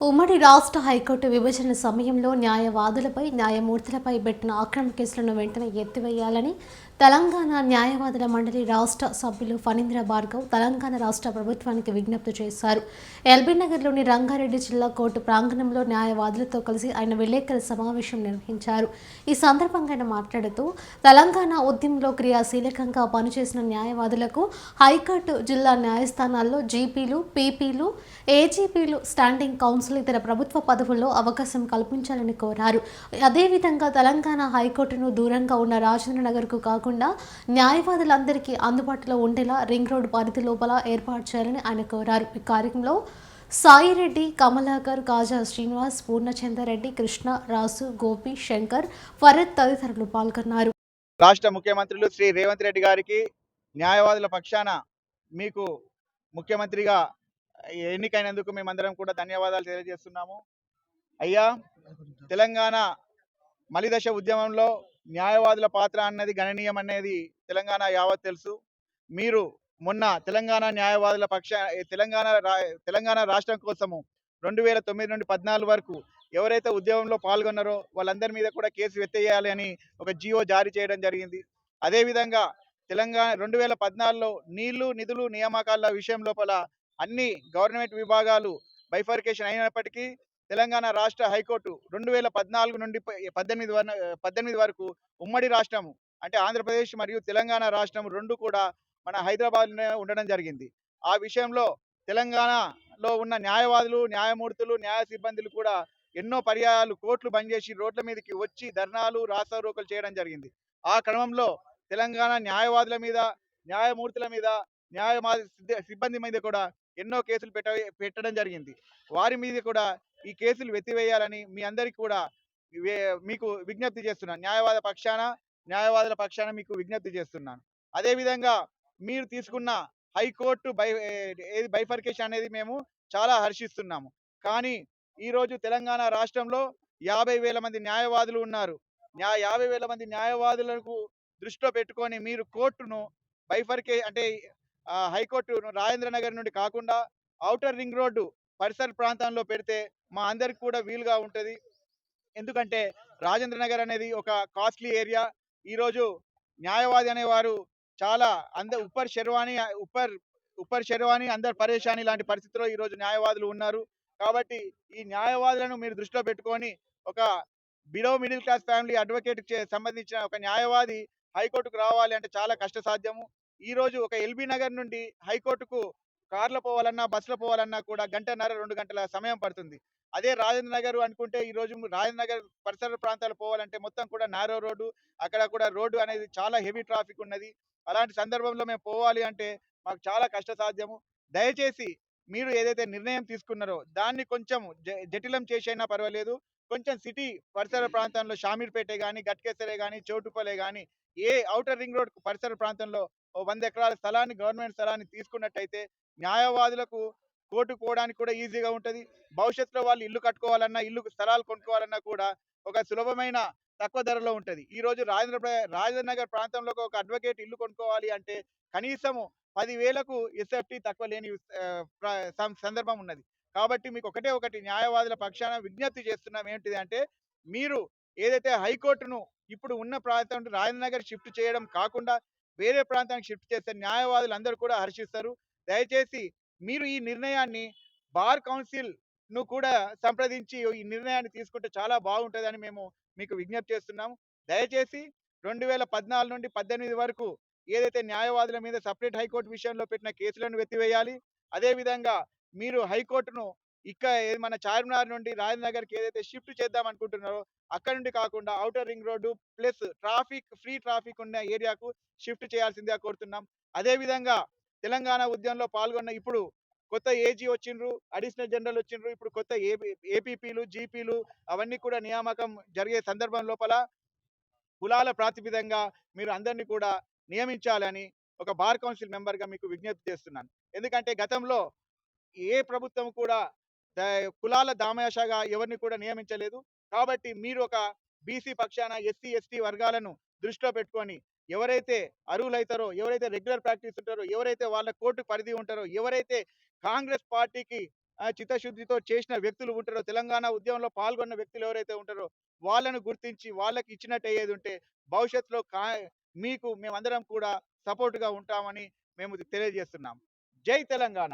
ఉమ్మడి రాష్ట్ర హైకోర్టు విభజన సమయంలో న్యాయవాదులపై న్యాయమూర్తులపై పెట్టిన అక్రమ కేసులను వెంటనే ఎత్తివేయాలని తెలంగాణ న్యాయవాదుల మండలి రాష్ట్ర సభ్యులు ఫణీంద్ర భార్గవ్ తెలంగాణ రాష్ట్ర ప్రభుత్వానికి విజ్ఞప్తి చేశారు. ఎల్బీ నగర్లోని రంగారెడ్డి జిల్లా కోర్టు ప్రాంగణంలో న్యాయవాదులతో కలిసి ఆయన విలేకరుల సమావేశం నిర్వహించారు. ఈ సందర్భంగా ఆయన మాట్లాడుతూ తెలంగాణ ఉద్యమంలో క్రియాశీలకంగా పనిచేసిన న్యాయవాదులకు హైకోర్టు జిల్లా న్యాయస్థానాల్లో జీపీలు పీపీలు ఏజీపీలు స్టాండింగ్ కౌన్సిల్ ఇతర ప్రభుత్వ పదవుల్లో అవకాశం కల్పించాలని కోరారు. అదేవిధంగా తెలంగాణ హైకోర్టును దూరంగా ఉన్న రాజేంద్ర నగర్కు కాకుండా న్యాయవాదులందరికీ అందుబాటులో ఉండేలా రింగ్ రోడ్ పరిధి లోపల ఏర్పాటు చేయాలని ఆయన కోరారు. ఈ కార్యక్రమంలో సాయిరెడ్డి కమలాకర్ కాజా శ్రీనివాస్ పూర్ణచంద్రరెడ్డి కృష్ణ రాసు గోపి శంకర్ ఫరత్ తదితరులు పాల్గొన్నారు. రాష్ట్ర ముఖ్యమంత్రులు శ్రీ రేవంత్ రెడ్డి గారికి న్యాయవాదుల పక్షాన మీకు ముఖ్యమంత్రిగా ఎన్నికైనందుకు మేమందరం కూడా ధన్యవాదాలు తెలియజేస్తున్నాము. అయ్యా తెలంగాణ మలిదశ ఉద్యమంలో న్యాయవాదుల పాత్ర అన్నది గణనీయం అనేది తెలంగాణ యావత్ తెలుసు. మీరు మొన్న తెలంగాణ న్యాయవాదుల పక్ష తెలంగాణ రా- తెలంగాణ రాష్ట్రం కోసము రెండు వేల తొమ్మిది నుండి పద్నాలుగు వరకు ఎవరైతే ఉద్యమంలో పాల్గొన్నారో వాళ్ళందరి మీద కూడా కేసు ఎత్తేయాలి అని ఒక జియో జారీ చేయడం జరిగింది. అదేవిధంగా తెలంగాణ రెండు వేల పద్నాలుగులో నీళ్ళు నిధులు నియామకాల విషయం లోపల అన్ని గవర్నమెంట్ విభాగాలు బైఫర్కేషన్ అయినప్పటికీ తెలంగాణ రాష్ట్ర హైకోర్టు రెండు వేల పద్నాలుగు నుండి పద్దెనిమిది వర పద్దెనిమిది వరకు ఉమ్మడి రాష్ట్రము అంటే ఆంధ్రప్రదేశ్ మరియు తెలంగాణ రాష్ట్రం రెండు కూడా మన హైదరాబాద్లోనే ఉండడం జరిగింది. ఆ విషయంలో తెలంగాణలో ఉన్న న్యాయవాదులు న్యాయమూర్తులు న్యాయ సిబ్బందులు కూడా ఎన్నో పర్యాయాలు కోర్టులు బంద్ చేసి రోడ్ల మీదకి వచ్చి ధర్నాలు రాస్తారోకలు చేయడం జరిగింది. ఆ క్రమంలో తెలంగాణ న్యాయవాదుల మీద న్యాయమూర్తుల మీద న్యాయ సిబ్బంది మీద కూడా ఎన్నో కేసులు పెట్ట పెట్టడం జరిగింది. వారి మీద కూడా ఈ కేసులు వెత్తివేయాలని మీ అందరికీ కూడా మీకు విజ్ఞప్తి చేస్తున్నాను న్యాయవాద పక్షాన న్యాయవాదుల పక్షాన మీకు విజ్ఞప్తి చేస్తున్నాను. అదేవిధంగా మీరు తీసుకున్న హైకోర్టు బై ఏది బైఫర్కేషన్ అనేది మేము చాలా హర్షిస్తున్నాము. కానీ ఈ రోజు తెలంగాణ రాష్ట్రంలో యాభై వేల మంది న్యాయవాదులు ఉన్నారు. న్యా యాభై వేల మంది న్యాయవాదులకు దృష్టిలో పెట్టుకొని మీరు కోర్టును బైఫర్కే అంటే హైకోర్టు రాజేంద్ర నగర్ నుండి కాకుండా ఔటర్ రింగ్ రోడ్డు పరిసర ప్రాంతంలో పెడితే మా అందరికి కూడా వీలుగా ఉంటుంది. ఎందుకంటే రాజేంద్ర నగర్ అనేది ఒక కాస్ట్లీ ఏరియా. ఈరోజు న్యాయవాది అనేవారు చాలా అంద ఉప్పర్ శర్వాణి ఉప్పర్ ఉప్పర్ శర్వాణి అందరు పరేషాని లాంటి పరిస్థితిలో ఈరోజు న్యాయవాదులు ఉన్నారు. కాబట్టి ఈ న్యాయవాదులను మీరు దృష్టిలో పెట్టుకొని ఒక below middle class family advocate సంబంధించిన ఒక న్యాయవాది హైకోర్టుకు రావాలి అంటే చాలా కష్టసాధ్యము. ఈ రోజు ఒక ఎల్బీ నగర్ నుండి హైకోర్టుకు కార్లో పోవాలన్నా బస్సులో పోవాలన్నా కూడా గంటన్నర రెండు గంటల సమయం పడుతుంది. అదే రాజేంద్ర నగర్ అనుకుంటే ఈ రోజు రాజేంద్ర నగర్ పరిసర ప్రాంతాలు పోవాలంటే మొత్తం కూడా నారో రోడ్డు అక్కడ కూడా రోడ్డు అనేది చాలా హెవీ ట్రాఫిక్ ఉన్నది. అలాంటి సందర్భంలో మేము పోవాలి అంటే మాకు చాలా కష్టసాధ్యము. దయచేసి మీరు ఏదైతే నిర్ణయం తీసుకున్నారో దాన్ని కొంచెం జ- జటిలం చేసైనా పర్వాలేదు. కొంచెం సిటీ పరిసర ప్రాంతంలో షామీర్పేట కానీ గట్కేసరే కానీ చోటుపలే కానీ ఏ ఔటర్ రింగ్ రోడ్ పరిసర ప్రాంతంలో ఓ వంద ఎకరాల స్థలాన్ని గవర్నమెంట్ స్థలాన్ని తీసుకున్నట్టయితే న్యాయవాదులకు కోర్టు పోవడానికి కూడా ఈజీగా ఉంటుంది. భవిష్యత్తులో వాళ్ళు ఇల్లు కట్టుకోవాలన్నా ఇల్లు స్థలాలు కొనుక్కోవాలన్నా కూడా ఒక సులభమైన తక్కువ ధరలో ఉంటుంది. ఈ రోజు రాజేంద్ర ప్ర- రాజేంద్ర నగర్ ప్రాంతంలో ఒక అడ్వకేట్ ఇల్లు కొనుక్కోవాలి అంటే కనీసము పదివేలకు ఎస్ఎఫ్టీ తక్కువ లేని సందర్భం ఉన్నది. కాబట్టి మీకు ఒకటే ఒకటి న్యాయవాదుల పక్షాన విజ్ఞప్తి చేస్తున్నాం. ఏంటిది అంటే మీరు ఏదైతే హైకోర్టును ఇప్పుడు ఉన్న ప్రాంతం రాజేంద్ర నగర్ షిఫ్ట్ చేయడం కాకుండా వేరే ప్రాంతానికి షిఫ్ట్ చేస్తే న్యాయవాదులు అందరూ కూడా హర్షిస్తారు. దయచేసి మీరు ఈ నిర్ణయాన్ని బార్ కౌన్సిల్ను కూడా సంప్రదించి ఈ నిర్ణయాన్ని తీసుకుంటే చాలా బాగుంటుందని మేము మీకు విజ్ఞప్తి చేస్తున్నాము. దయచేసి రెండు వేల పద్నాలుగు నుండి పద్దెనిమిది వరకు ఏదైతే న్యాయవాదుల మీద సపరేట్ హైకోర్టు విషయంలో పెట్టిన కేసులను వెత్తివేయాలి. అదేవిధంగా మీరు హైకోర్టును ఇక్కడ ఏది మన చార్మినార్ నుండి రాజనగర్కి ఏదైతే షిఫ్ట్ చేద్దాం అనుకుంటున్నారో అక్కడ నుండి కాకుండా outer ring road plus traffic free traffic ఉన్న ఏరియాకు షిఫ్ట్ చేయాల్సిందిగా కోరుతున్నాం. అదేవిధంగా తెలంగాణ ఉద్యమంలో పాల్గొన్న ఇప్పుడు కొత్త ఏజీ వచ్చిండ్రు అడిషనల్ జనరల్ వచ్చిండ్రు ఇప్పుడు కొత్త ఏపీపీలు జీపీలు అవన్నీ కూడా నియామకం జరిగే సందర్భం లోపల కులాల ప్రాతిపదికంగా మీరు అందరినీ కూడా నియమించాలని ఒక బార్ కౌన్సిల్ మెంబర్గా మీకు విజ్ఞప్తి చేస్తున్నాను. ఎందుకంటే గతంలో ఏ ప్రభుత్వం కూడా కులాల దామయాషగా ఎవరిని కూడా నియమించలేదు. కాబట్టి మీరు ఒక బీసీ పక్షాన ఎస్సీ ఎస్టీ వర్గాలను దృష్టిలో పెట్టుకొని ఎవరైతే అర్హులైతారో ఎవరైతే రెగ్యులర్ ప్రాక్టీస్ ఉంటారో ఎవరైతే వాళ్ళ కోర్టు పరిధి ఉంటారో ఎవరైతే కాంగ్రెస్ పార్టీకి చిత్తశుద్ధితో చేసిన వ్యక్తులు ఉంటారో తెలంగాణ ఉద్యమంలో పాల్గొన్న వ్యక్తులు ఎవరైతే ఉంటారో వాళ్ళను గుర్తించి వాళ్ళకి ఇచ్చినట్టు అయ్యేది ఉంటే భవిష్యత్తులో కా మీకు మేమందరం కూడా సపోర్ట్గా ఉంటామని మేము తెలియజేస్తున్నాం. జై తెలంగాణ!